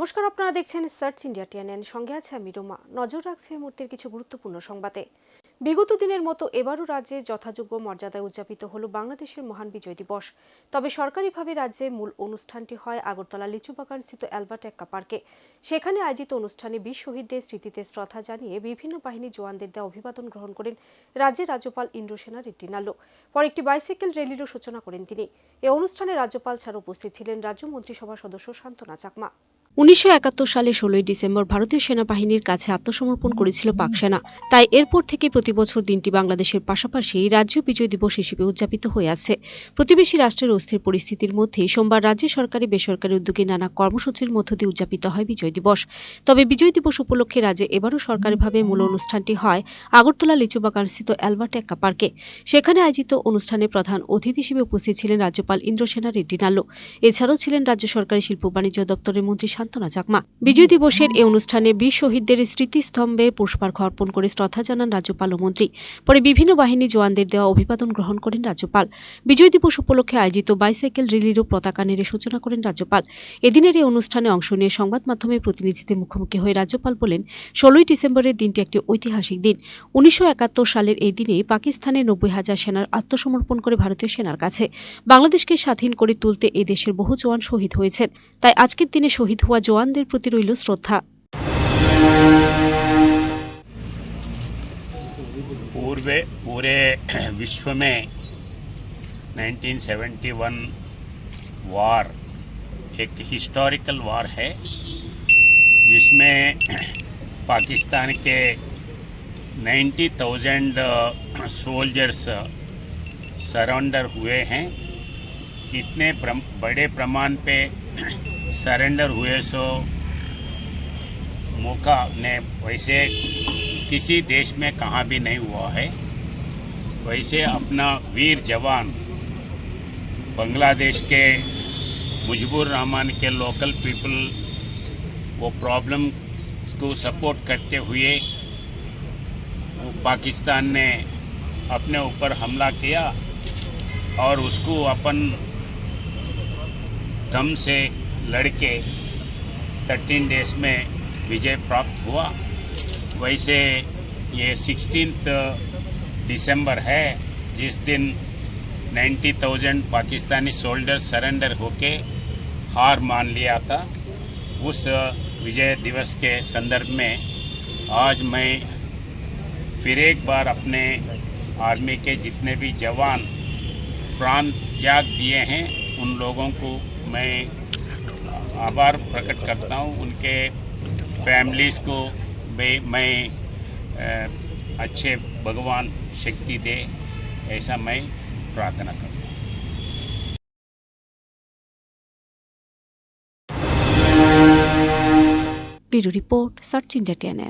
নমস্কার, আপনারা দেখছেন সার্চ ইন্ডিয়া টিএনএন সঙ্গে আছে আমি রোমা। নজর রাখছে এই মুহূর্তের কিছু গুরুত্বপূর্ণ সংবাদে। বিগত দিনের মতো এবারও রাজ্যে যথাযোগ্য মর্যাদায় উদযাপিত হল বাংলাদেশের মহান বিজয় দিবস। তবে সরকারিভাবে রাজ্যে মূল অনুষ্ঠানটি হয় আগরতলা লিচুবাগান স্থিত অ্যালবার্ট এক্কা পার্কে। সেখানে আয়োজিত অনুষ্ঠানে বীর শহীদদের স্মৃতিতে শ্রদ্ধা জানিয়ে বিভিন্ন বাহিনী জওয়ানদের দেওয়া অভিবাদন গ্রহণ করেন রাজ্যের রাজ্যপাল ইন্দ্রসেনা রেড্ডি নাল্লো। পর একটি বাইসাইকেল র্যালিরও সূচনা করেন তিনি। এ অনুষ্ঠানে রাজ্যপাল ছাড়া উপস্থিত ছিলেন রাজ্য মন্ত্রিসভার সদস্য শান্তনা চাকমা। উনিশশো একাত্তর সালে ষোলোই ডিসেম্বর ভারতীয় সেনাবাহিনীর কাছে আত্মসমর্পণ করেছিল পাক সেনা তাই এরপর থেকে প্রতি বছর দিনটি বাংলাদেশের পাশাপাশি রাজ্য বিজয় দিবস হিসেবে উদযাপিত হয়ে আছে। প্রতিবেশী রাষ্ট্রের অস্থির পরিস্থিতির মধ্যে সোমবার রাজ্য সরকারি বেসরকারি উদ্যোগে নানা কর্মসূচির মধ্য দিয়ে উদযাপিত হয় বিজয় দিবস। তবে বিজয় দিবস উপলক্ষে রাজ্যে এবারও সরকারিভাবে মূল অনুষ্ঠানটি হয় আগরতলা লিচুবাগানস্থিত অ্যালবার্ট এক্কা পার্কে। সেখানে আয়োজিত অনুষ্ঠানে প্রধান অতিথি হিসেবে উপস্থিত ছিলেন রাজ্যপাল ইন্দ্রসেনা রেড্ডি নাল্লো। এছাড়াও ছিলেন রাজ্য সরকারি শিল্প বাণিজ্য দপ্তরের মন্ত্রী শান্তনা চাকমা বিজয় দিবসের এই অনুষ্ঠানে বীর শহীদদের স্মৃতিস্তম্ভে পুষ্পার্ঘ অর্পণ করে শ্রদ্ধা জানান রাজ্যপাল ও মন্ত্রী। পরে বিভিন্ন বাহিনী জওয়ানদের দেওয়া অভিবাদন গ্রহণ করেন রাজ্যপাল। বিজয় দিবস উপলক্ষে আয়োজিত বাইসাইকেল র্যালিরও পতাকা নেড়ে সূচনা করেন রাজ্যপাল। এদিনের এই অনুষ্ঠানে অংশ নিয়ে সংবাদ মাধ্যমের প্রতিনিধিদের মুখোমুখি হয়ে রাজ্যপাল বলেন, ষোলোই ডিসেম্বরের দিনটি একটি ঐতিহাসিক দিন। উনিশশো একাত্তর সালের এই দিনে পাকিস্তানের নব্বই হাজার সেনার আত্মসমর্পণ করে ভারতীয় সেনার কাছে। বাংলাদেশকে স্বাধীন করে তুলতে এই দেশের বহু জওয়ান শহীদ হয়েছেন। তাই আজকের দিনে শহীদ হওয়া জওয়ানদের প্রতি রইল শ্রদ্ধা पूर्व पूरे विश्व में 1971 वार एक हिस्टोरिकल वार है जिसमें पाकिस्तान के 90,000 सोल्जर्स सरेंडर हुए हैं इतने प्रम, बड़े प्रमाण पे सरेंडर हुए सो मौका ने वैसे किसी देश में कहाँ भी नहीं हुआ है। वैसे अपना वीर जवान बांग्लादेश के मुजबूर रहमान के लोकल पीपल वो प्रॉब्लम को सपोर्ट करते हुए पाकिस्तान ने अपने ऊपर हमला किया और उसको अपन दम से लड़के 13 डेज़ में विजय प्राप्त हुआ। वैसे ये सिक्सटीन दिसंबर है जिस दिन 90,000 पाकिस्तानी सोल्जर्स सरेंडर होके हार मान लिया था। उस विजय दिवस के संदर्भ में आज मैं फिर एक बार अपने आर्मी के जितने भी जवान प्राण त्याग दिए हैं उन लोगों को मैं आभार प्रकट करता हूँ उनके फैमिलीज़ को। मैं अच्छे भगवान शक्ति दे, ऐसा मैं प्रार्थना करता हूँ। ब्यूरो रिपोर्ट, सचिन डेटेन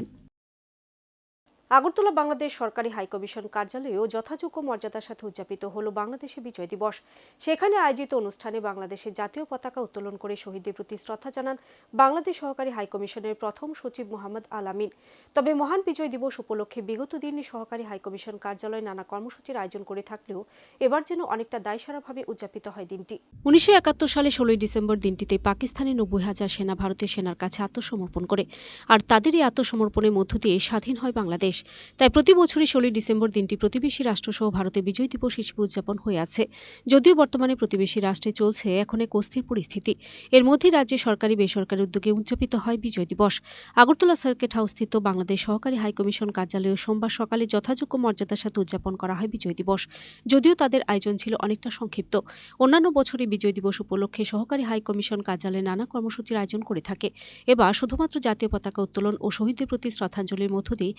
আগরতলা বাংলাদেশ সরকারি হাইকমিশন কার্যালয়েও যথাযোগ্য মর্যাদার সাথে উদযাপিত হল বাংলাদেশের বিজয় দিবস। সেখানে আয়োজিত অনুষ্ঠানে বাংলাদেশের জাতীয় পতাকা উত্তোলন করে শহীদদের প্রতি শ্রদ্ধা জানান বাংলাদেশ সহকারী হাইকমিশনের প্রথম সচিব মোহাম্মদ আলামিন। তবে মহান বিজয় দিবস উপলক্ষে বিগত দিনে সহকারী হাইকমিশন কার্যালয়ে নানা কর্মসূচির আয়োজন করে থাকলেও এবার যেন অনেকটা দায়সারাভাবে উদযাপিত হয় দিনটি। উনিশশো একাত্তর সালে ষোলোই ডিসেম্বর দিনটিতে পাকিস্তানি নব্বই হাজার সেনা ভারতীয় সেনার কাছে আত্মসমর্পণ করে। আর তাদের এই আত্মসমর্পণের মধ্য দিয়ে স্বাধীন হয় বাংলাদেশ। তাই প্রতি বছরই ষোলোই ডিসেম্বর দিনটি প্রতিবেশী রাষ্ট্রসহ ভারতে বিজয় দিবস হিসেবে উদযাপন হয়ে আছে। যদিও বর্তমানে প্রতিবেশী রাষ্ট্রে চলছে এখন এক অস্থির পরিস্থিতি। এর মধ্যে রাজ্যে সরকারি বেসরকারি উদ্যোগে উদযাপিত হয় বিজয় দিবস। আগরতলা সার্কিট হাউসস্থিত বাংলাদেশ সহকারী হাইকমিশন কার্যালয়ে সোমবার সকালে যথাযোগ্য মর্যাদার সাথে উদযাপন করা হয় বিজয় দিবস। যদিও তাদের আয়োজন ছিল অনেকটা সংক্ষিপ্ত। অন্যান্য বছরে বিজয় দিবস উপলক্ষে সহকারী হাইকমিশন কার্যালয়ে নানা কর্মসূচির আয়োজন করে থাকে। এবার শুধুমাত্র জাতীয় পতাকা উত্তোলন ও শহীদদের প্রতি শ্রদ্ধাঞ্জলির মধ্য দিয়ে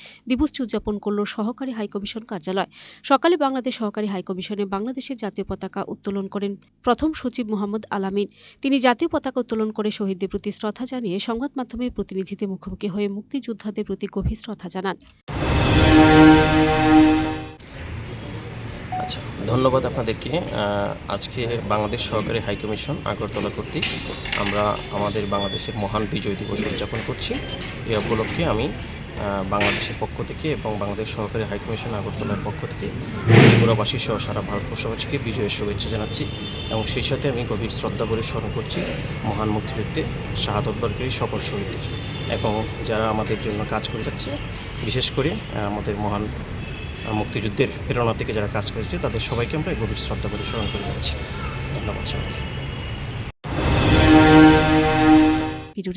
দিবসটি উদযাপন করল সহকারী হাইকমিশন কার্যালয়। সকালে বাংলাদেশ সহকারী হাইকমিশনে বাংলাদেশের জাতীয় পতাকা উত্তোলন করেন প্রথম সচিব মোহাম্মদ আলামিন। তিনি জাতীয় পতাকা উত্তোলন করে শহীদদের প্রতি শ্রদ্ধা জানিয়ে সংবাদ মাধ্যমের প্রতিনিধিদের মুখোমুখি হয়ে মুক্তিযোদ্ধাদের প্রতি গভীর শ্রদ্ধা জানান। আচ্ছা ধন্যবাদ আপনাদেরকে। আজকে বাংলাদেশ সহকারী হাইকমিশন আগরতলা কর্তৃক আমরা আমাদের বাংলাদেশের মহান বিজয় দিবস উদযাপন করছি। এ উপলক্ষে আমি বাংলাদেশের পক্ষ থেকে এবং বাংলাদেশ সহকারী হাইকমিশন আগরতলার পক্ষ থেকে ত্রিপুরাবাসী সহ সারা ভারতবর্ষবাসীকে বিজয়ের শুভেচ্ছা জানাচ্ছি এবং সেই সাথে আমি গভীর শ্রদ্ধা করে স্মরণ করছি মহান মুক্তিযুদ্ধে শাহাদতবরকারী সকল শহীদদের এবং যারা আমাদের জন্য কাজ করে যাচ্ছে, বিশেষ করে আমাদের মহান মুক্তিযুদ্ধের প্রেরণা থেকে যারা কাজ করেছে তাদের সবাইকে আমরা গভীর শ্রদ্ধা করে স্মরণ করে যাচ্ছি। ধন্যবাদ সবাইকে।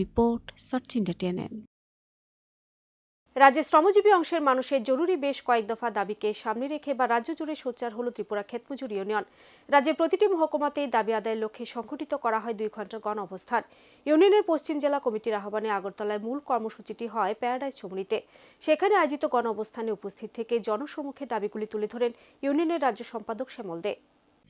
Report TNN. রাজ্যে শ্রমজীবী অংশের মানুষের জরুরি বেশ কয়েক দফা দাবিকে সামনে রেখে বা রাজ্য জুড়ে সোচ্চার হল ত্রিপুরা ক্ষেতমজুর ইউনিয়ন। রাজ্যের প্রতিটি মহকুমাতেই দাবি আদায়ের লক্ষ্যে সংঘটিত করা হয় দুই ঘণ্টা গণ অবস্থান। ইউনিয়নের পশ্চিম জেলা কমিটির আহ্বানে আগরতলায় মূল কর্মসূচিটি হয় প্যারাডাইজ চমুনিতে সেখানে আয়োজিত গণ অবস্থানে উপস্থিত থেকে জনসম্মুখে দাবিগুলি তুলে ধরেন ইউনিয়নের রাজ্য সম্পাদক শ্যামল দে।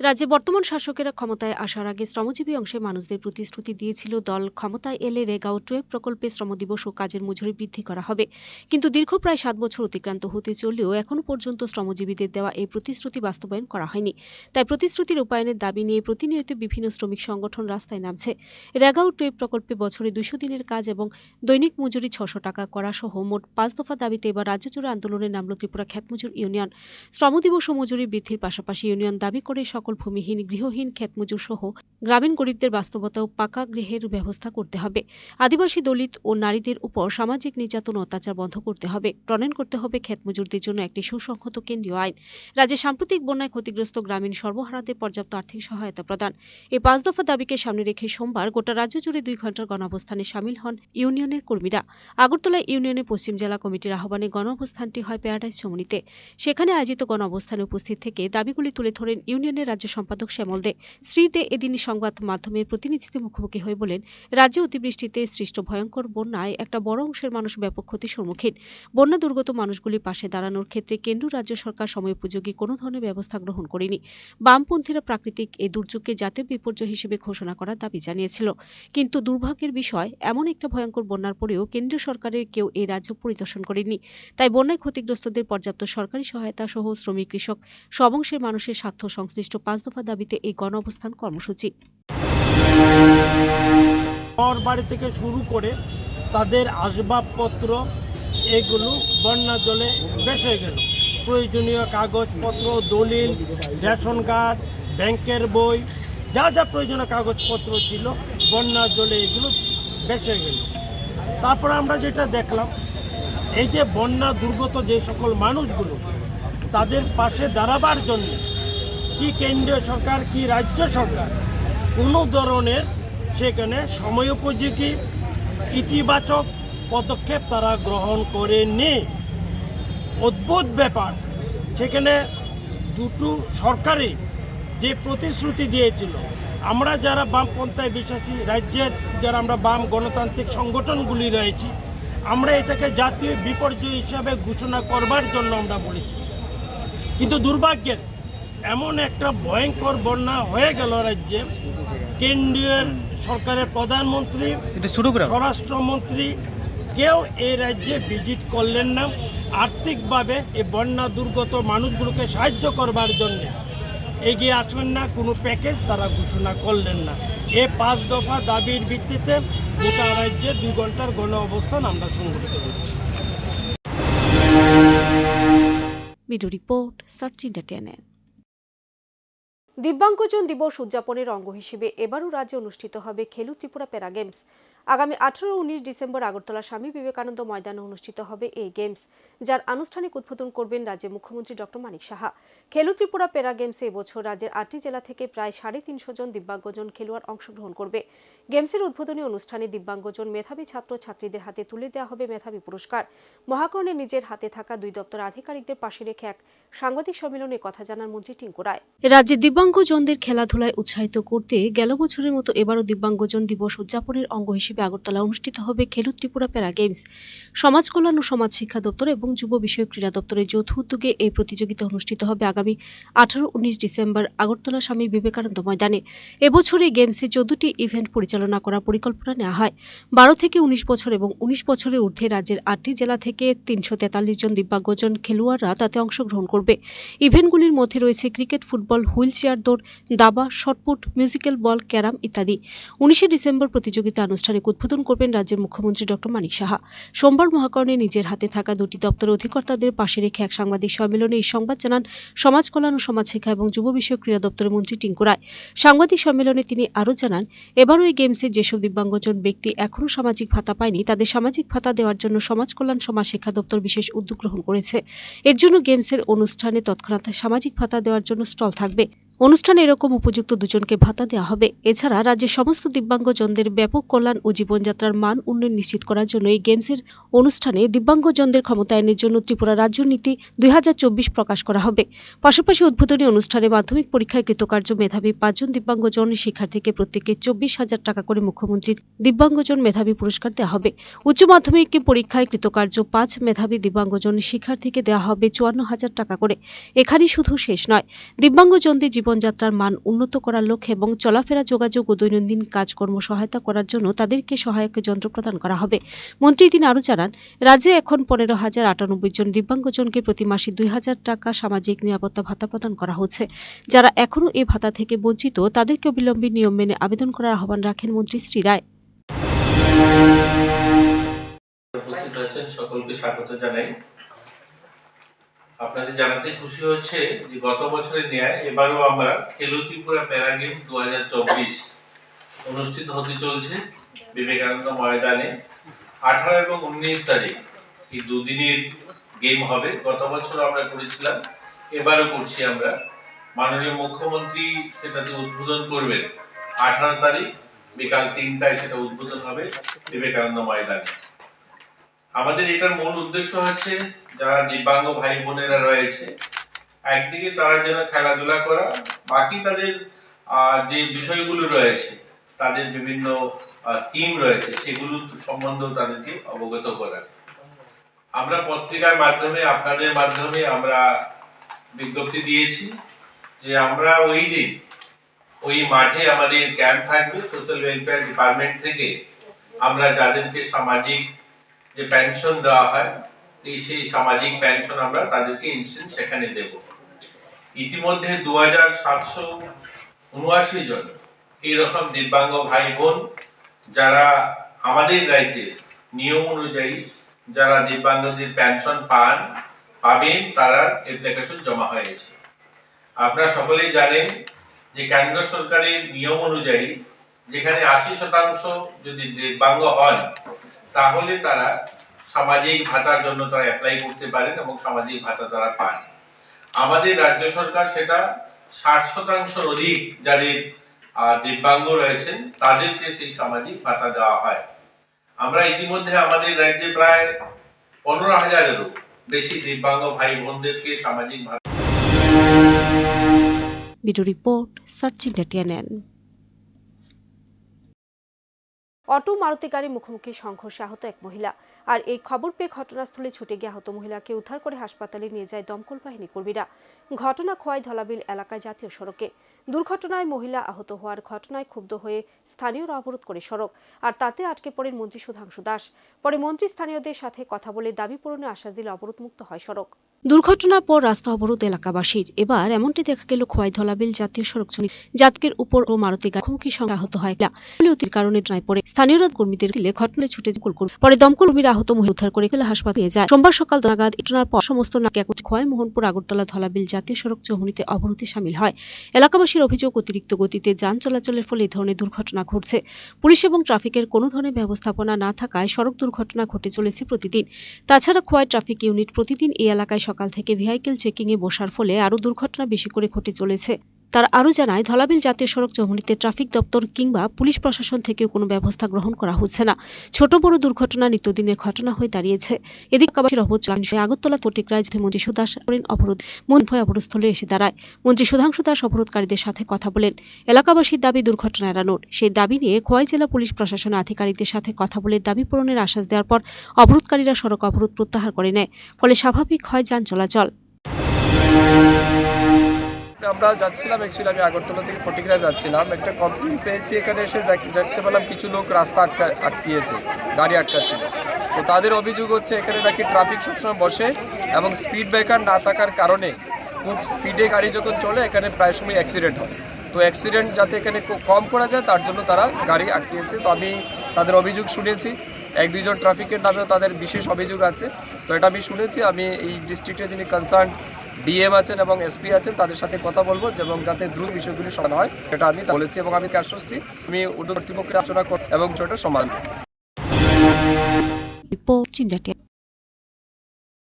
রাজ্যে বর্তমান শাসকেরা ক্ষমতায় আসার আগে শ্রমজীবী অংশে মানুষদের প্রতিশ্রুতি দিয়েছিল, দল ক্ষমতায় এলে রেগাও টুয়েব প্রকল্পে শ্রম দিবস ও কাজের মজুরি বৃদ্ধি করা হবে। কিন্তু দীর্ঘ প্রায় সাত বছর অতিক্রান্ত হতে চললেও এখনও পর্যন্ত শ্রমজীবীদের দেওয়া এই প্রতিশ্রুতি বাস্তবায়ন করা হয়নি। তাই প্রতিশ্রুতি রূপায়ণের দাবি নিয়ে প্রতিনিয়ত বিভিন্ন শ্রমিক সংগঠন রাস্তায় নামছে। রেগাও টুয়েব প্রকল্পে বছরে দুইশো দিনের কাজ এবং দৈনিক মজুরি ছশো টাকা করা সহ মোট পাঁচ দফা দাবিতে এবার রাজ্য জুড়ে আন্দোলনে নামল ত্রিপুরা খ্যাতমজুর ইউনিয়ন। শ্রম দিবস ও মজুরি বৃদ্ধির পাশাপাশি ইউনিয়ন দাবি করে সকল ভূমিহীন, গৃহহীন ক্ষেতমজুর সহ গ্রামীণ গরিবদের বাস্তবতা ও পাকা গৃহের ব্যবস্থা করতে হবে। আদিবাসী দলিত ও নারীদের উপর সামাজিক নির্যাতন অত্যাচার বন্ধ করতে হবে। প্রণয়ন করতে হবে ক্ষেতমজুরদের জন্য একটি সুসংহত কেন্দ্রীয় আইন। রাজ্যে সাম্প্রতিক বন্যায় ক্ষতিগ্রস্ত গ্রামীণ সর্বহারাদের পর্যাপ্ত আর্থিক সহায়তা প্রদান। এই পাঁচ দফা দাবিকে সামনে রেখে সোমবার গোটা রাজ্য জুড়ে দুই ঘণ্টার গণঅবস্থানে সামিল হন ইউনিয়নের কর্মীরা। আগরতলা ইউনিয়নের পশ্চিম জেলা কমিটির আহ্বানে গণঅবস্থানটি হয় প্যারাডাইজ চমুনিতে। সেখানে আয়োজিত গণঅবস্থানে উপস্থিত থেকে দাবিগুলি তুলে ধরেন ইউনিয়নের রাজ্য সম্পাদক শ্যামল দে। শ্রী দে এদিন সংবাদ মাধ্যমের প্রতিনিধিদের মুখোমুখি হয়ে বলেন, রাজ্যে অতিবৃষ্টিতে সৃষ্ট ভয়ঙ্কর বন্যায় একটা বড় অংশের মানুষ ব্যাপক ক্ষতির সম্মুখীন। বন্যা দুর্গত মানুষগুলি পাশে দাঁড়ানোর ক্ষেত্রে কেন্দ্র রাজ্য সরকার সময়োপযোগী কোনো ধরনের ব্যবস্থা গ্রহণ করেনি। বামপন্থীরা প্রাকৃতিক এই দুর্যোগকে জাতীয় বিপর্যয় হিসেবে ঘোষণা করার দাবি জানিয়েছিল। কিন্তু দুর্ভাগ্যের বিষয়, এমন একটা ভয়ঙ্কর বন্যার পরেও কেন্দ্রীয় সরকারের কেউ এই রাজ্য পরিদর্শন করেনি তাই বন্যায় ক্ষতিগ্রস্তদের পর্যাপ্ত সরকারি সহায়তা সহ শ্রমিক, কৃষক, সব অংশের মানুষের স্বার্থ সংশ্লিষ্ট পাঁচ দফা দাবিতে এই গণ অবস্থান কর্মসূচি। ঘর বাড়ি থেকে শুরু করে তাদের আসবাবপত্র, এগুলো বন্যা জলে ভেসে গেল। প্রয়োজনীয় কাগজপত্র, দলিল, রেশন কার্ড, ব্যাংকের বই, যা যা প্রয়োজনীয় কাগজপত্র ছিল বন্যার জলে এগুলো ভেসে গেল। তারপর আমরা যেটা দেখলাম, এই যে বন্যা দুর্গত যে সকল মানুষগুলো, তাদের পাশে দাঁড়াবার জন্য কি কেন্দ্রীয় সরকার, কি রাজ্য সরকার, কোনো ধরনের সেখানে সময়োপযোগী ইতিবাচক পদক্ষেপ তারা গ্রহণ করে করেনি। অদ্ভুত ব্যাপার। সেখানে দুটো সরকারই যে প্রতিশ্রুতি দিয়েছিল। আমরা যারা বামপন্থায় বিশ্বাসী, রাজ্যের যারা আমরা বাম গণতান্ত্রিক সংগঠনগুলি রয়েছি, আমরা এটাকে জাতীয় বিপর্যয় হিসাবে ঘোষণা করবার জন্য আমরা বলেছি। কিন্তু দুর্ভাগ্যের এমন একটা ভয়ঙ্কর বন্যা হয়ে গেল রাজ্যে। কেন্দ্রীয় সরকারের প্রধানমন্ত্রী স্বরাষ্ট্রমন্ত্রী কেউ এই রাজ্যে ভিজিট করলেন না। আর্থিকভাবে এই বন্যা দুর্গত মানুষগুলোকে সাহায্য করবার জন্য এগিয়ে আসবেন না কোনো প্যাকেজ তারা ঘোষণা করলেন না। এ পাঁচ দফা দাবির ভিত্তিতে গোটা রাজ্যে দুই ঘণ্টার গণ অবস্থান আমরা সংগঠিত করছি। ভিডিও রিপোর্ট সার্চ টিএনএন দিব্যাঙ্গজন দিবস উদযাপনের অঙ্গ হিসেবে এবারও রাজ্যে অনুষ্ঠিত হবে খেলু ত্রিপুরা প্যারা গেমস। আগামী আঠারো উনিশ ডিসেম্বর আগরতলা স্বামী বিবেকানন্দ ময়দানে অনুষ্ঠিত হবে এই গেমস, যার আনুষ্ঠানিক উদ্বোধন করবেন রাজ্যের মুখ্যমন্ত্রী ডক্টর মানিক সাহা। খেলু ত্রিপুরা প্যারা গেমসে এবছর রাজ্যের আটটি জেলা থেকে প্রায় সাড়ে তিনশো জন দিব্যাঙ্গজন খেলোয়াড় অংশগ্রহণ করবে। গেমসের উদ্বোধনী অনুষ্ঠানে দিব্যাঙ্গজন মেধাবী ছাত্র ছাত্রীদের হাতে তুলে দেওয়া হবে মেধাবী পুরস্কার। মহাকর্ণে নিজের হাতে থাকা দুই দপ্তর আধিকারিকদের পাশে রেখে এক সাংবাদিক সম্মেলনে কথা জানান মন্ত্রী টিঙ্কু রায়। রাজ্যে দিব্যাঙ্গজনদের খেলাধুলায় উৎসাহিত করতে গেল বছরের মতো এবারও দিব্যাঙ্গজন দিবস উদযাপনের অঙ্গ হিসেবে আগরতলা অনুষ্ঠিত হবে খেলু ত্রিপুরা প্যারা গেমস। সমাজ কল্যাণ ও সমাজ শিক্ষা দপ্তর এবং যুব বিষয়ক ক্রীড়া দপ্তরের যৌথ উদ্যোগে এই প্রতিযোগিতা অনুষ্ঠিত হবে আগামী আঠারো উনিশ ডিসেম্বর আগরতলা স্বামী বিবেকানন্দ ময়দানে। এবছর এই গেমসে চোদ্দটি ইভেন্ট পরিচালনা করার পরিকল্পনা নেওয়া হয়। বারো থেকে উনিশ বছর এবং উনিশ বছরের ঊর্ধ্বে রাজ্যের আটটি জেলা থেকে তিনশো তেতাল্লিশ জন দিব্যাঙ্গজন খেলোয়াড়রা তাতে অংশগ্রহণ করবে। ইভেন্টগুলির মধ্যে রয়েছে ক্রিকেট, ফুটবল, হুইল চেয়ার দৌড়, দাবা, শটপুট, মিউজিক্যাল বল, ক্যারাম ইত্যাদি। উনিশে ডিসেম্বর প্রতিযোগিতা আনুষ্ঠানিক আনুষ্ঠানিক উদ্বোধন করবেন রাজ্যের মুখ্যমন্ত্রী ডক্টর মানিক সাহা। সোমবার মহাকরণে নিজের হাতে থাকা দুটি দপ্তরের অধিকর্তাদের পাশে রেখে এক সাংবাদিক সম্মেলনে এই সংবাদ জানান সমাজ কল্যাণ ও সমাজ শিক্ষা এবং যুব বিষয়ক ক্রীড়া দপ্তরের মন্ত্রী টিঙ্কু রায়। সাংবাদিক সম্মেলনে তিনি আরও জানান, এবারও এই গেমসে যেসব দিব্যাঙ্গজন ব্যক্তি এখনও সামাজিক ভাতা পায়নি, তাদের সামাজিক ভাতা দেওয়ার জন্য সমাজ কল্যাণ, সমাজ শিক্ষা দপ্তর বিশেষ উদ্যোগ গ্রহণ করেছে। এর জন্য গেমসের অনুষ্ঠানে তৎক্ষণাৎ সামাজিক ভাতা দেওয়ার জন্য স্টল থাকবে। অনুষ্ঠানে এরকম উপযুক্ত দুজনকে ভাতা দেওয়া হবে। এছাড়া রাজ্যের সমস্ত দিব্যাঙ্গজনদের ব্যাপক কল্যাণ ও জীবনযাত্রার মান উন্নয়ন নিশ্চিত করার জন্য এই গেমসের অনুষ্ঠানে দিব্যাঙ্গজনদের ক্ষমতায়নের জন্য ত্রিপুরা রাজ্য নীতি দুই প্রকাশ করা হবে। পাশাপাশি উদ্বোধনী অনুষ্ঠানে মাধ্যমিক পরীক্ষায় কৃতকার্য মেধাবী পাঁচজন দিব্যাঙ্গজন শিক্ষার্থীকে প্রত্যেকে চব্বিশ হাজার টাকা করে মুখ্যমন্ত্রীর দিব্যাঙ্গজন মেধাবী পুরস্কার দেওয়া হবে। উচ্চ মাধ্যমিক পরীক্ষায় কৃতকার্য পাঁচ মেধাবী দিব্যাঙ্গজন শিক্ষার্থীকে দেওয়া হবে চুয়ান্ন হাজার টাকা করে। এখানেই শুধু শেষ নয় দিব্যাঙ্গজনদের জীবনযাত্রার মান উন্নত করার লক্ষ্যে এবং চলাফেরা, যোগাযোগ ও দৈনন্দিন কাজকর্ম সহায়তা করার জন্য তাদেরকে সহায়ক যন্ত্র প্রদান করা হবে। মন্ত্রী তিনি আরও জানান, রাজ্যে এখন পনেরো হাজার আটানব্বই জন দিব্যাঙ্গজনকে প্রতি মাসে দুই হাজার টাকা সামাজিক নিরাপত্তা ভাতা প্রদান করা হচ্ছে। যারা এখনও এই ভাতা থেকে বঞ্চিত, তাদেরকে অবিলম্বে নিয়ম মেনে আবেদন করার আহ্বান রাখেন মন্ত্রী শ্রী রায়। সকলকে স্বাগত জানাই। আপনাদের জানাতে খুশি হচ্ছে যে গত বছরের ন্যায় এবারও আমরা খেলো ত্রিপুরা প্যারা গেম দু হাজার চব্বিশ অনুষ্ঠিত হতে চলছে বিবেকানন্দ ময়দানে। আঠারো এবং উনিশ তারিখ এই দুদিনের গেম হবে। গত বছর আমরা করেছিলাম, এবারও করছি আমরা। মাননীয় মুখ্যমন্ত্রী সেটাতে উদ্বোধন করবেন। আঠারো তারিখ বিকাল তিনটায় সেটা উদ্বোধন হবে বিবেকানন্দ ময়দানে। আমাদের এটার মূল উদ্দেশ্য হচ্ছে যারা দিব্যাঙ্গ ভাই বোনেরা রয়েছে, একদিকে তারা যেন খেলাধুলা করা, বাকি তাদের যে বিষয়গুলো রয়েছে, তাদের বিভিন্ন স্কিম রয়েছে, সেগুলো সম্বন্ধেও তাদেরকে অবগত করা। আমরা পত্রিকার মাধ্যমে, আপনাদের মাধ্যমে আমরা বিজ্ঞপ্তি দিয়েছি যে আমরা ওই দিন, ওই মাঠে আমাদের ক্যাম্প থাকবে সোশ্যাল ওয়েলফেয়ার ডিপার্টমেন্ট থেকে আমরা যাদেরকে সামাজিক যে পেনশন দেওয়া হয় সেই সামাজিক পেনশন আমরা তাদেরকে ইনস্ট্যান্ট সেখানে দেব। ইতিমধ্যে দু হাজার সাতশো উনআশি জন এইরকম দিব্যাঙ্গ ভাই বোন যারা আমাদের রাজ্যের নিয়ম অনুযায়ী যারা দিব্যাঙ্গদের পেনশন পান, পাবেন, তারা অ্যাপ্লিকেশন জমা হয়েছে। আপনারা সকলেই জানেন যে কেন্দ্র সরকারের নিয়ম অনুযায়ী যেখানে আশি শতাংশ যদি দিব্যাঙ্গ হন তাহলে তারা সামাজিক ভাতার জন্য তারা অ্যাপ্লাই করতে পারেন এবং সামাজিক ভাতা তারা পান। আমাদের রাজ্য সরকার সেটা ষাট শতাংশের অধিক যাদের দিব্যাঙ্গ রয়েছেন তাদেরকে সেই সামাজিক ভাতা দেওয়া হয়। আমরা ইতিমধ্যে আমাদের রাজ্যে প্রায় পনেরো হাজারেরও বেশি দিব্যাঙ্গ ভাই বোনদেরকে সামাজিক ভাতা রিপোর্ট, সার্চ অটো মারুতি গাড়ি মুখোমুখি সংঘর্ষে আহত এক মহিলা। আর এই খবর পেয়ে ঘটনাস্থলে ছুটে গিয়ে আহত মহিলাকে উদ্ধার করে হাসপাতালে নিয়ে যায় দমকল বাহিনী কর্মীরা। ঘটনা খোয়াই ধলাবিল এলাকায় জাতীয় সড়কে। দুর্ঘটনায় মহিলা আহত হওয়ার ঘটনায় ক্ষুব্ধ হয়ে স্থানীয়রা অবরোধ করে সড়ক। আর তাতে আটকে পড়েন মন্ত্রী সুধাংশু দাস। পরে মন্ত্রী স্থানীয়দের সাথে কথা বলে দাবি পূরণে আশ্বাস দিলে অবরোধ মুক্ত হয় সড়ক। দুর্ঘটনার পর রাস্তা অবরোধ এলাকাবাসীর। এবার এমনটি দেখা গেল খোয়াই ধলাবিল জাতীয় সড়ক জাতকের উপর ও মারুতি মুখোমুখি সঙ্গে আহত হয় অতির কারণে ড্রাই পড়ে স্থানীয়রা কর্মীদের দিলে ঘটনায় ছুটে কলকুল। পরে দমকল কর্মীরা আহত মহিলা উদ্ধার করে গেলে হাসপাতালে নিয়ে যায়। সোমবার সকাল নাগাদ ঘটনার পর সমস্ত নাকি একত্র খোয়াই, মোহনপুর, আগরতলা, ধলাবিল জাতীয় সড়ক চৌমুনিতে অবরোধে সামিল হয়। এলাকাবাসীর অভিযোগ, অতিরিক্ত গতিতে যান চলাচলের ফলে এই ধরনের দুর্ঘটনা ঘটছে। পুলিশ এবং ট্রাফিকের কোনো ধরনের ব্যবস্থাপনা না থাকায় সড়ক দুর্ঘটনা ঘটে চলেছে প্রতিদিন। তাছাড়া খোয়াই ট্রাফিক ইউনিট প্রতিদিন এই এলাকায় সকাল থেকে ভেহিকেল চেকিংয়ে বসার ফলে আরও দুর্ঘটনা বেশি করে ঘটে চলেছে। তার আরও জানায়, ধলাবিল জাতীয় সড়ক চৌমুনিতে ট্রাফিক দপ্তর কিংবা পুলিশ প্রশাসন থেকেও কোনো ব্যবস্থা গ্রহণ করা হচ্ছে না। ছোট বড় দুর্ঘটনা, নিত্যদিনের ঘটনা হয়ে দাঁড়িয়েছে। এদিকে অবরোধ বিষয়ে আগরতলা প্রতিক্রিয়ায় মন্ত্রী সুদাস করেন, অবরোধ মন্ত্রী অবরোধস্থলে এসে দাঁড়ায়। মন্ত্রী সুধাংশু দাস অবরোধকারীদের সাথে কথা বলেন। এলাকাবাসীর দাবি, দুর্ঘটনা এড়ানোর। সেই দাবি নিয়ে খোয়াই জেলা পুলিশ প্রশাসনের আধিকারিকদের সাথে কথা বলে দাবি পূরণের আশ্বাস দেওয়ার পর অবরোধকারীরা সড়ক অবরোধ প্রত্যাহার করে নেয়। ফলে স্বাভাবিক হয় যান চলাচল। আমরা যাচ্ছিলাম অ্যাকচুয়ালি আমি আগরতলা থেকে ফটিকরা যাচ্ছিলাম। একটা কমপ্লেন পেয়েছি, এখানে এসে দেখ- দেখতে পেলাম কিছু লোক রাস্তা আটকা, আটকিয়েছে, গাড়ি আটকাচ্ছিল। তো তাদের অভিযোগ হচ্ছে, এখানে নাকি ট্রাফিক সবসময় বসে এবং স্পিড ব্রেকার না থাকার কারণে খুব স্পিডে গাড়ি যখন চলে, এখানে প্রায় সময় অ্যাক্সিডেন্ট হয়। তো অ্যাক্সিডেন্ট যাতে এখানে কম করা যায়, তার জন্য তারা গাড়ি আটকিয়েছে। তো আমি তাদের অভিযোগ শুনেছি, এক দুইজন ট্রাফিকের নামেও তাদের বিশেষ অভিযোগ আছে। তো এটা আমি শুনেছি, আমি এই ডিস্ট্রিক্টে যিনি কনসার্ন ডিএম আছেন এবং এসপি আছেন, তাদের সাথে কথা বলব এবং যাতে দ্রুত বিষয়গুলি সমাধান হয়, সেটা আমি বলেছি এবং আমি আশ্বস্তি আমি উদ্যোগ কর্তৃপক্ষের আলোচনা করব এবং সেটা সমাধান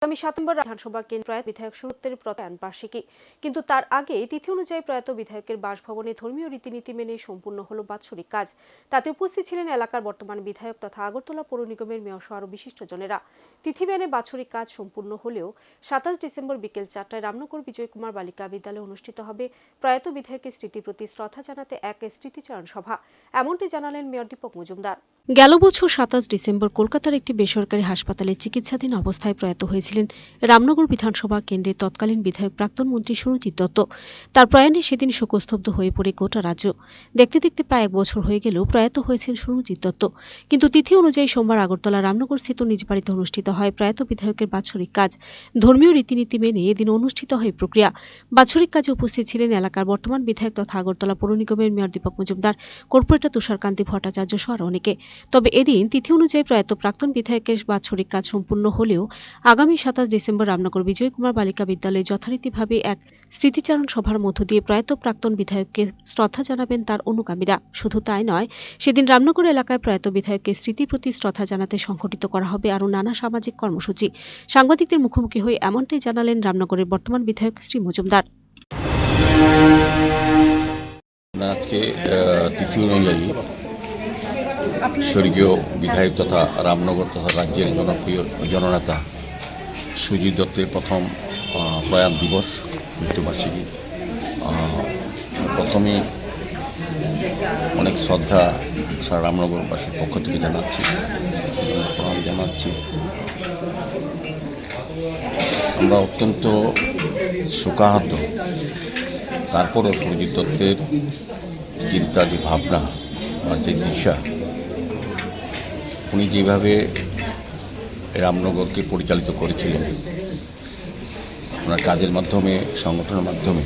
আগামী সেপ্টেম্বর বিধানসভা কেন্দ্র প্রয়াত বিধায়ক সুরত্বের প্রত্যয়ন বার্ষিকী। কিন্তু তার আগে তিথি অনুযায়ী প্রয়াত বিধায়কের বাসভবনে ধর্মীয় রীতিনীতি মেনে সম্পূর্ণ হল বাৎসরিক কাজ। তাতে উপস্থিত ছিলেন এলাকার বর্তমান বিধায়ক তথা আগরতলা পৌর নিগমের মেয়র সহ আরও বিশিষ্টজনেরা। তিথি মেনে বাৎসরিক কাজ সম্পূর্ণ হলেও সাতাশ ডিসেম্বর বিকেল চারটায় রামনগর বিজয় কুমার বালিকা বিদ্যালয়ে অনুষ্ঠিত হবে প্রয়াত বিধায়কের স্মৃতির প্রতি শ্রদ্ধা জানাতে এক স্মৃতিচারণ সভা। এমনটি জানালেন মেয়র দীপক মজুমদার। গেল বছর সাতাশ ডিসেম্বর কলকাতার একটি বেসরকারি হাসপাতালে চিকিৎসাধীন অবস্থায় প্রয়াত হয়েছিলেন রামনগর বিধানসভা কেন্দ্রের তৎকালীন বিধায়ক প্রাক্তন মন্ত্রী সুরজিৎ দত্ত। তার প্রয়াণে সেদিন শোকস্তব্ধ হয়ে পড়ে গোটা রাজ্য। দেখতে দেখতে প্রায় এক বছর হয়ে গেলেও প্রয়াত হয়েছেন সুরজিৎ দত্ত। কিন্তু তিথি অনুযায়ী সোমবার আগরতলা রামনগর স্থিত নিজ বাড়িতে অনুষ্ঠিত হয় প্রয়াত বিধায়কের বাৎসরিক কাজ। ধর্মীয় রীতিনীতি মেনে এদিন অনুষ্ঠিত হয় প্রক্রিয়া। বাৎসরিক কাজে উপস্থিত ছিলেন এলাকার বর্তমান বিধায়ক তথা আগরতলা পৌর নিগমের মেয়র দীপক মজুমদার, কর্পোরেটর তুষারকান্তি ভট্টাচার্য সহ অনেকে। তবে এদিন তিথি অনুযায়ী প্রয়াত প্রাক্তন বিধায়কের বাৎসরিক কাজ সম্পূর্ণ হলেও আগামী সাতাশ ডিসেম্বর রামনগর বিজয় কুমার বালিকা বিদ্যালয়ে যথারীতিভাবে এক স্মৃতিচারণ সভার মধ্য দিয়ে প্রয়াত প্রাক্তন বিধায়ককে শ্রদ্ধা জানাবেন তার অনুগামীরা। শুধু তাই নয়, সেদিন রামনগর এলাকায় প্রয়াত বিধায়কের স্মৃতির প্রতি শ্রদ্ধা জানাতে সংঘটিত করা হবে আরও নানা সামাজিক কর্মসূচি। সাংবাদিকদের মুখোমুখি হয়ে এমনটাই জানালেন রামনগরের বর্তমান বিধায়ক শ্রী মজুমদার। আজকে তিথি অনুযায়ী স্বর্গীয় বিধায়ক তথা রামনগর তথা রাজ্যের জনপ্রিয় জননেতা সুজিত দত্তের প্রথম আহ, প্রয়াণ দিবস মৃত্যুবার্ষিকী। প্রথমে অনেক শ্রদ্ধা সারা রামনগরবাসীর পক্ষ থেকে জানাচ্ছি প্রণাম জানাচ্ছি। আমরা অত্যন্ত শোকাহত। তারপরও সুরজিৎ দত্তের চিন্তা যে ভাবনা বা যে দিশা উনি যেভাবে রামনগরকে পরিচালিত করেছিলেন। ওনার কাজের মাধ্যমে, সংগঠনের মাধ্যমে।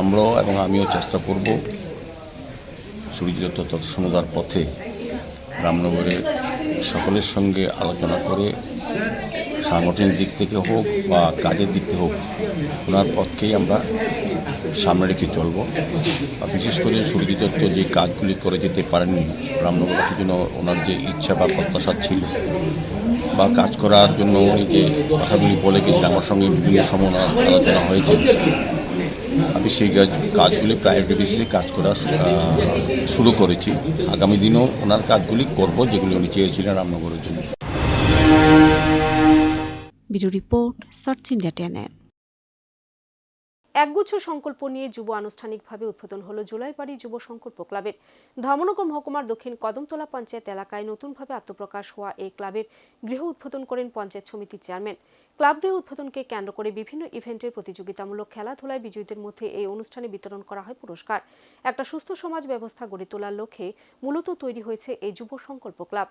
আমরাও এবং আমিও চেষ্টা করব তত সমুদার পথে রামনগরের সকলের সঙ্গে আলোচনা করে সাংগঠনিক দিক থেকে হোক বা কাজের দিক থেকে হোক, ওনার পথকেই আমরা সামনে রেখে চলব। বিশেষ করে সুরজিৎ দত্ত যে কাজগুলি করে যেতে পারেননি রামনগরবাসীর জন্য, ওনার যে ইচ্ছা বা প্রত্যাশা ছিল বা কাজ করার জন্য উনি যে কথাগুলি বলে গেছেন, আমার সঙ্গে বিভিন্ন সময় আলোচনা হয়েছে। আমি সেই কাজগুলি প্রায়োরিটি বেসিসে কাজ করা শুরু করেছি। আগামী দিনেও ওনার কাজগুলি করব, যেগুলি উনি চেয়েছিলেন রামনগরের জন্য। রিপোর্ট, সার্চ ইন্ডিয়া একগুচ্ছ সংকল্প নিয়ে যুব আনুষ্ঠানিকভাবে উদ্বোধন হলো জুলাইবাড়ি যুব সংকল্প ক্লাবের। ধর্মনগর মহকুমার দক্ষিণ কদমতলা পঞ্চায়েত এলাকায় নতুনভাবে আত্মপ্রকাশ হওয়া এই ক্লাবের গৃহ উদ্বোধন করেন পঞ্চায়েত সমিতির চেয়ারম্যান। ক্লাব গৃহ উদ্বোধনকে কেন্দ্র করে বিভিন্ন ইভেন্টের প্রতিযোগিতামূলক খেলাধুলায় বিজয়ীদের মধ্যে এই অনুষ্ঠানে বিতরণ করা হয় পুরস্কার। একটা সুস্থ সমাজ ব্যবস্থা গড়ে তোলার লক্ষ্যে মূলত তৈরি হয়েছে এই যুব সংকল্প ক্লাব।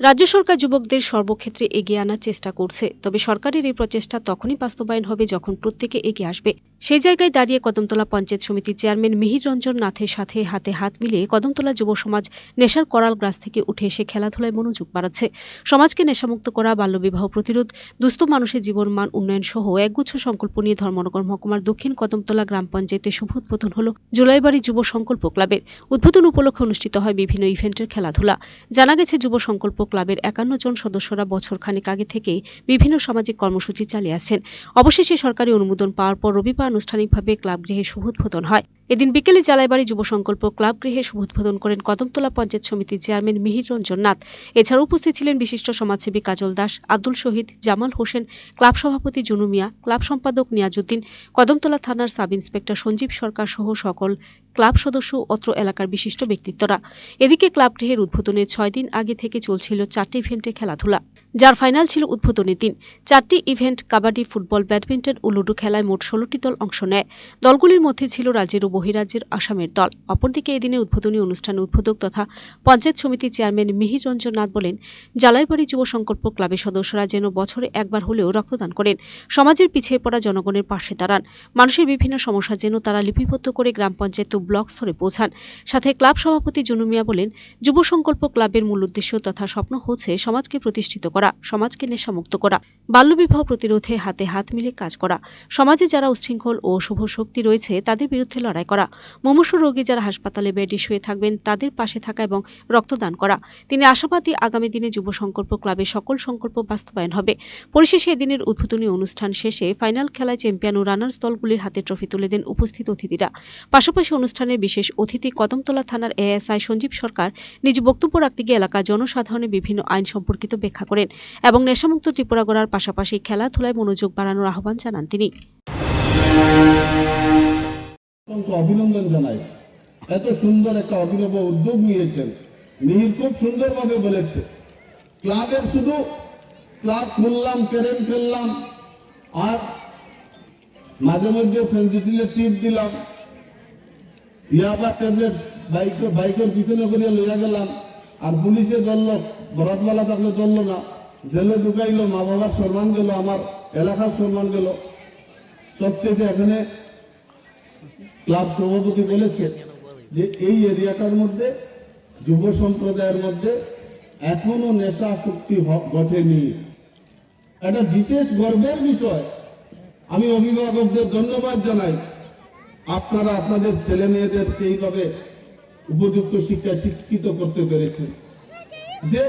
রাজ্য সরকার যুবকদের সর্বক্ষেত্রে এগিয়ে আনার চেষ্টা করছে, তবে সরকারের এই প্রচেষ্টা তখনই বাস্তবায়ন হবে যখন প্রত্যেকে এগিয়ে আসবে। সেই জায়গায় দাঁড়িয়ে কদমতলা পঞ্চায়েত সমিতির চেয়ারম্যান মিহির রঞ্জন নাথের সাথে হাতে হাত মিলিয়ে কদমতলা যুব সমাজ নেশার করাল গ্রাস থেকে উঠে এসে খেলাধুলায় মনোযোগ বাড়াচ্ছে। সমাজকে নেশামুক্ত করা, বাল্যবিবাহ প্রতিরোধ, দুস্থ মানুষের জীবনমান উন্নয়ন সহ একগুচ্ছ সংকল্প নিয়ে ধর্মনগর মহকুমার দক্ষিণ কদমতলা গ্রাম পঞ্চায়েতের শুভ উদ্বোধন হল জুলাইবাড়ি যুব সংকল্প ক্লাবের। উদ্বোধন উপলক্ষে অনুষ্ঠিত হয় বিভিন্ন ইভেন্টের খেলাধুলা। জানা গেছে, যুব সংকল্প ক্লাবের একান্ন জন সদস্যরা বছর খানেক আগে থেকেই বিভিন্ন সামাজিক কর্মসূচি চালিয়ে আছেন অবশেষে সরকারি অনুমোদন পাওয়ার পর রবিবার আনুষ্ঠানিকভাবে ক্লাব গৃহে শুভ হয়। এদিন বিকেলে জালাইবাড়ি যুব সংকল্প ক্লাব গৃহে শুভ উদ্বোধন করেন কদমতলা পঞ্চায়েত সমিতির চেয়ারম্যান মিহির রঞ্জন নাথ। এছাড়া উপস্থিত ছিলেন বিশিষ্ট সমাজসেবী কাজল দাস, আব্দুল শহীদ, জামাল হোসেন, ক্লাব সভাপতি জুনু মিয়া, ক্লাব সম্পাদক নিয়াজুদ্দিন কদমতলা থানার সাব ইন্সপেক্টর সঞ্জীব সরকার সহ সকল ক্লাব সদস্য অত্র এলাকার বিশিষ্ট ব্যক্তিত্বরা। এদিকে ক্লাব গৃহের উদ্বোধনের ছয় দিন আগে থেকে চলছিল চারটি ইভেন্টে খেলাধুলা, যার ফাইনাল ছিল উদ্বোধনী দিন। চারটি ইভেন্ট, কাবাডি, ফুটবল, ব্যাডমিন্টন ও লুডো খেলায় মোট ষোলোটি দল অংশ নেয়। দলগুলির মধ্যে ছিল রাজ্যের বহিরাজ্যের আসামের দল। অপরদিকে এদিনের উদ্বোধনী অনুষ্ঠানে উদ্বোধক তথা পঞ্চায়েত সমিতির চেয়ারম্যান মিহির রঞ্জন নাথ বলেন, জালাইবাড়ি যুব সংকল্প ক্লাবের সদস্যরা যেন বছরে একবার হলেও রক্তদান করেন, সমাজের পিছিয়ে পড়া জনগণের পাশে দাঁড়ান, মানুষের বিভিন্ন সমস্যা যেন তারা লিপিবদ্ধ করে গ্রাম পঞ্চায়েত ও ব্লক স্তরে পৌঁছান। সাথে ক্লাব সভাপতি জুনু মিয়া বলেন, যুব সংকল্প ক্লাবের মূল উদ্দেশ্য তথা স্বপ্ন হচ্ছে সমাজকে প্রতিষ্ঠিত করা, সমাজকে নেশামুক্ত করা বাল্যবিবাহ প্রতিরোধে হাতে হাত মিলে কাজ করা। সমাজে যারা উচ্ছৃঙ্খল ও শুভ শক্তি রয়েছে তাদের বিরুদ্ধে লড়াই করা। মুমূর্ষু রোগী যারা হাসপাতালে বেডে শুয়ে থাকবেন, তাদের পাশে থাকা এবং রক্তদান করা। তিনি আশাবাদী আগামী দিনে যুব সংকল্প ক্লাবের সকল সংকল্প বাস্তবায়ন হবে। পরিশেষে এদিনের উদ্বোধনী অনুষ্ঠান শেষে ফাইনাল খেলায় চ্যাম্পিয়ন ও রানার্স দলগুলির হাতে ট্রফি তুলে দেন উপস্থিত অতিথিরা। পাশাপাশি অনুষ্ঠানের বিশেষ অতিথি কদমতলা থানার এএসআই সঞ্জীব সরকার নিজ বক্তব্য রাখতে গিয়ে এলাকার জনসাধারণের বিভিন্ন আইন সম্পর্কিত ব্যাখ্যা করেন এবং নেশামুক্ত ত্রিপুরা গড়ার পাশাপাশি খেলাধুলায় মনোযোগ বাড়ানোর আহ্বান জানান তিনি। অভিনন্দন জানাই। এত সুন্দর একটা অভিনব উদ্যোগ নিয়েছেন। মিহির খুব সুন্দরভাবে বলেছে। ক্লাবের শুধু ক্লাব খুললাম ক্যারেম ফেললাম আর মাঝে মধ্যে ফেন্সিটিলে টিপ দিলাম। ইয়াবা ট্যাবলেট বাইক বাইকের পিছনে করিয়া লইয়া গেলাম। আর পুলিশে ধরল বরাতওয়ালা থাকলে ধরলো না। জেলে ঢুকাইলো মা বাবার সম্মান গেল, আমার এলাকার সম্মান গেল। সবচেয়ে এখানে ক্লাব সভাপতি বলেছে যে এই এরিয়াটার মধ্যে, যুব সম্প্রদায়ের মধ্যে এখনও নেশা শক্তি ঘটেনি। এটা বিশেষ গর্বের বিষয়। আমি অভিভাবকদের ধন্যবাদ জানাই। আপনারা আপনাদের ছেলে মেয়েদেরকে এইভাবে উপযুক্ত শিক্ষা শিক্ষিত করতে পেরেছেন। যে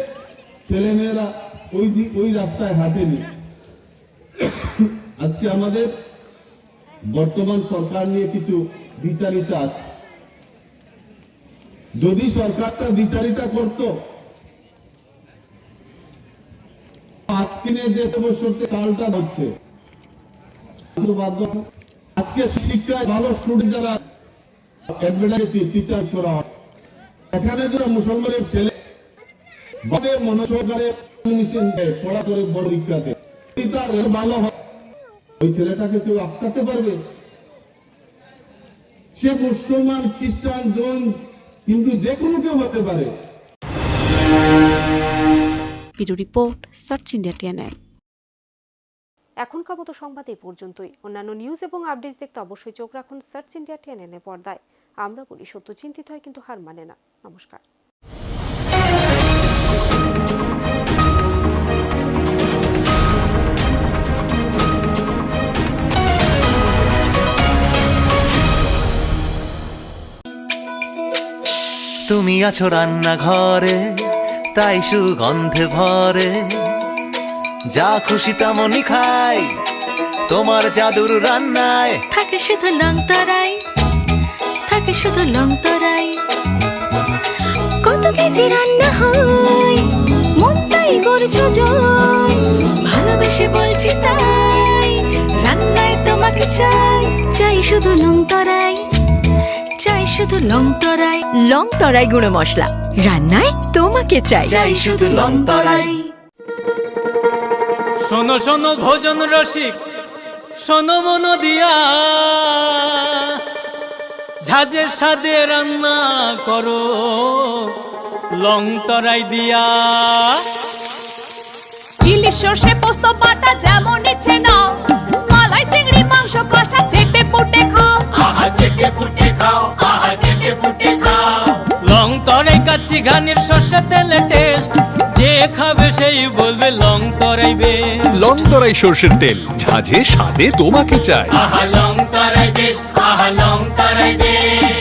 ছেলে মেয়েরা ওই ওই রাস্তায় হাঁটেনি। আজকে আমাদের বর্তমান সরকার নিয়ে কিছু বিচারিতা আছে যদি সরকারটা বিচারিতা করত যে বছরতে কালটা হচ্ছে। আজকে শিক্ষায় ভালো স্টুডেন্ট যারা টিচার করা হয়, এখানে যারা মুসলমানের ছেলে মনোসহকারে পড়া করে বড় তার ভালো হয় ওই ছেলেটাকে কেউ আটকাতে পারবে? সে মুসলমান খ্রিস্টান জৈন কিন্তু যে কোনো কেউ হতে পারে। Report search India TNN. এখনকার মতো সংবাদ এই পর্যন্তই। অন্যান্য নিউজ এবং আপডেটস দেখতে অবশ্যই চোখ রাখুন সার্চ ইন্ডিয়া টিএনএন এর পর্দায়। আমরা বলি সত্য চিন্তিত হয় কিন্তু হার মানে না। নমস্কার। তুমি আছো রান্নাঘরে, তাই সুগন্ধে ভরে। যা খুশি তেমনই খাই, তোমার জাদুর রান্নায়। থাকে শুধু লং তরাই, থাকে শুধু লং তরাই। কত কেজি রান্না হয়, মন তাই করছ জয়। ভালোবেসে বলছি তাই, রান্নায় তোমাকে চাই চাই শুধু লং তরাই। চাই শুধু লং তরাই। লং তরাই গুঁড়ো মশলা। রান্নায় তোমাকে চাই। চাই শুধু লং তরাই। শোনো শোনো ভোজন রসিক শোনো মন দিয়া। ঝাঁঝের সাদে রান্না করো লং তরাই দিয়া। ইলিশ সর্ষে পোস্ত বাটা যেমন ইচ্ছে নাও মালাই চিংড়ি মাংস কষা পুটে খাও। আহা চেটে ফুটে খাও আহা চেটে ফুটে খাও। লং তরাই কাচ্চি ঘানির শস্য তেলে টেস্ট যে খাবে সেই বলবে লং তরাই বে লং তরাই সর্ষের তেল ঝাঁঝে স্বাদে তোমাকে চাই। আহা লং তরাই বেশ আহা লং তরাই বেশ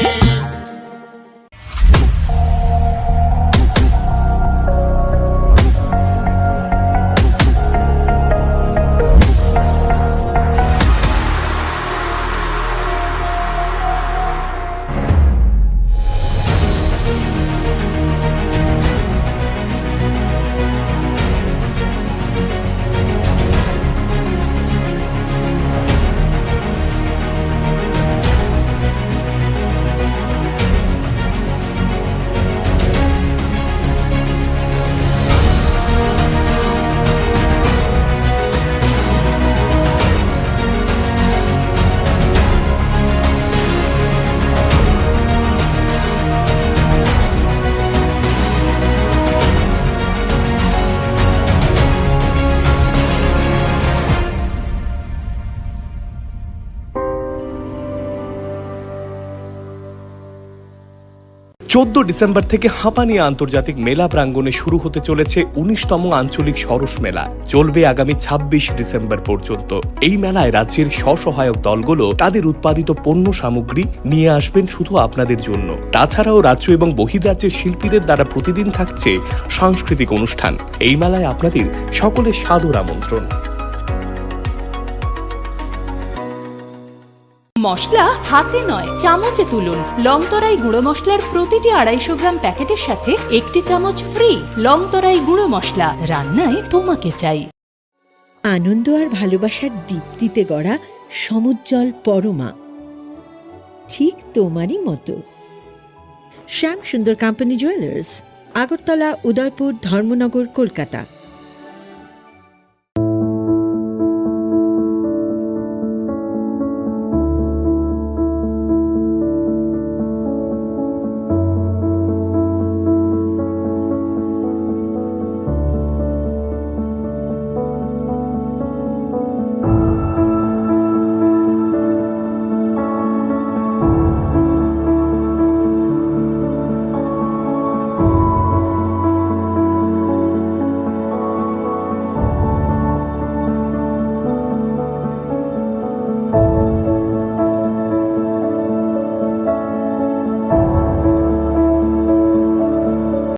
চোদ্দ ডিসেম্বর থেকে হাঁপানিয়া আন্তর্জাতিক মেলা প্রাঙ্গণে শুরু হতে চলেছে উনিশতম আঞ্চলিক সরস মেলা। চলবে আগামী ছাব্বিশ ডিসেম্বর পর্যন্ত। এই মেলায় রাজ্যের স্বসহায়ক দলগুলো তাদের উৎপাদিত পণ্য সামগ্রী নিয়ে আসবেন শুধু আপনাদের জন্য। তাছাড়াও রাজ্য এবং বহিরাজ্যের শিল্পীদের দ্বারা প্রতিদিন থাকছে সাংস্কৃতিক অনুষ্ঠান। এই মেলায় আপনাদের সকলের সাদর আমন্ত্রণ। মশলা হাতে নয়, চামচে তুলুন। লংতরাই গুঁড়ো মশলার প্রতিটি আড়াইশো গ্রাম প্যাকেটের সাথে একটি চামচ ফ্রি লংতরাই গুঁড়ো মশলা। রান্নায় তোমাকে চাই। আনন্দ আর ভালোবাসার দীপ্তিতে গড়া সমুজ্জ্বল পরমা। ঠিক তোমারই মতো। Shyam Sundar company jewellers Agartala, Udaipur, Dharmanagar, Kolkata.